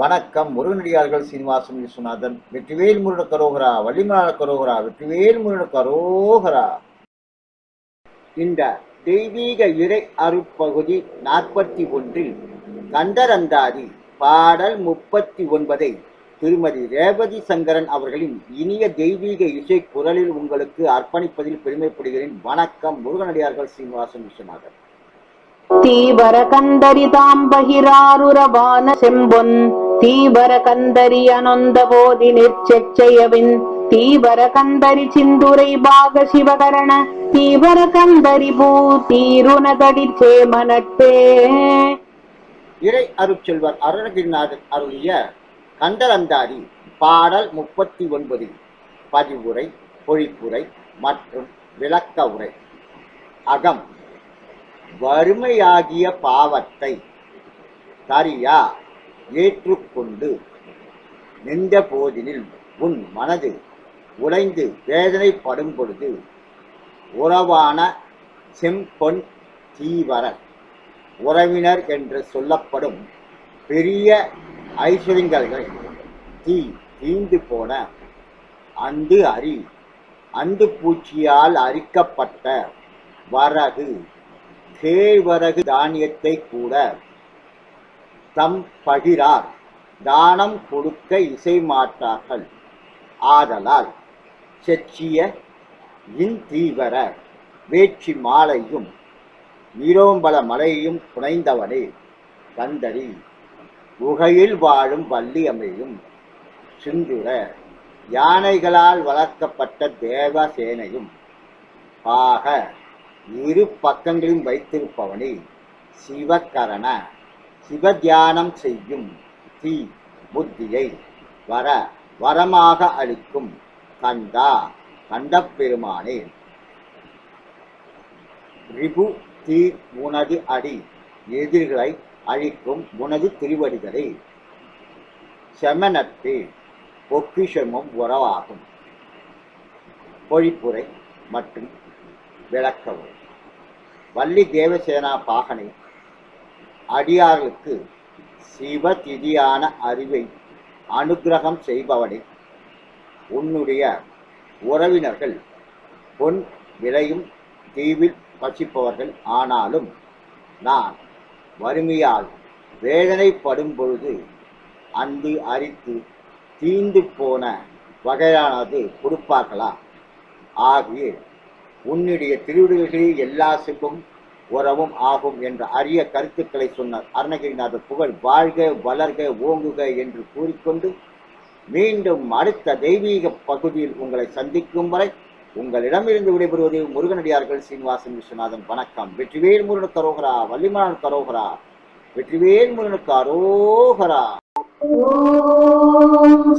வணக்கம் முருகனடியார்கள் சீனிவாசன் விஸ்வநாதன் வெற்றிவேல் முருகன கரோகரா வள்ளிமலான கரோகரா வெற்றிவேல் முருகன கரோகரா. இந்த தெய்வீக இறை அருட்பகுதி நாற்பத்தி ஒன்றில் கந்தரந்தாதி பாடல் முப்பத்தி ஒன்பதை திருமதி ரேவதி சங்கரன் அவர்களின் இனிய தெய்வீக இசை குரலில் உங்களுக்கு அர்ப்பணிப்பதில் பெருமைப்படுகிறேன். வணக்கம் முருகனடியார்கள் சீனிவாசன் விஸ்வநாதன். தீபர கந்தரி தாம் பகிராருரவான செம்பொன் தீபர கந்தரி அனொந்த போதி நிற்செச்சையவின் தீபர கந்தரி சிந்துரை பாக சிவகரண தீபர கந்தரி பூ தீருணதடி சேமனட்டே இறை அருட்செல்வர் அருணகிரிநாதன் அருளிய கந்தரந்தாரி பாடல் முப்பத்தி ஒன்பது பதிவுரை பொழிப்புரை மற்றும் விளக்க உரை. அகம். வறுமையாகிய பாவத்தை தரியா ஏற்றுக்கொண்டு நின்ற போதினில் உன் மனது உடைந்து வேதனைப்படும் பொழுது உறவான செம்பொன் தீவரர் உறவினர் என்று சொல்லப்படும் பெரிய ஐஸ்வர்யங்களை தீ தீந்து போன அந்து அரி அந்து பூச்சியால் அரிக்கப்பட்ட வரகு கேழ்வரகு தானியத்தை கூட தம் பகிரார். தானம் கொடுக்க இசை மாட்டார்கள். ஆதலால் செச்சிய இன்தீவர வேட்சி மாலையும் நீரோம்பல மலையையும் புனைந்தவனே கந்தரி. குகையில் வாழும் வள்ளியமையும் சிந்துர யானைகளால் வளர்க்கப்பட்ட தேவசேனையும் ஆக இரு பக்கங்களிலும் வைத்திருப்பவனே சிவகரண சிவத்தியானம் செய்யும் தீ புத்தியை வர வரமாக அளிக்கும் கந்தா கண்டப்பெருமானே ரிபு தீ உனது அடி எதிர்களை அழிக்கும் உனது திருவடிகளே. செமனத்து பொக்கிஷமும் உறவாகும். பொழிப்புரை மற்றும் விளக்கவும் வள்ளி தேவசேனா பாகனை அடியார்களுக்கு சிவதிதியான அறிவை அனுக்கிரகம் செய்பவனே. உன்னுடைய உறவினர்கள் பொன் விளையும் தீவில் வசிப்பவர்கள் ஆனாலும் நான் வறுமையால் வேதனைப்படும் பொழுது அந்து அரித்து தீந்து போன வகையானது கொடுப்பார்களா? ஆகிய உன்னுடைய திருவிடுகளில் எல்லா செல்வம் உறவும் ஆகும் என்ற அரிய கருத்துக்களை சொன்னார். அருணகிரிநாதர் புகழ் வாழ்க வளர்க ஓங்குக என்று கூறிக்கொண்டு மீண்டும் அடுத்த தெய்வீக பகுதியில் உங்களை சந்திக்கும் வரை உங்களிடமிருந்து விடைபெறுவது முருகனடியார்கள் சீனிவாசன் விஸ்வநாதன். வணக்கம். வெற்றிவேல் முருகனுக்கு கரோகரா வள்ளிமலனுக்கு கரோகரா வெற்றிவேல் முருகனுக்கு அரோகரா. ஓம்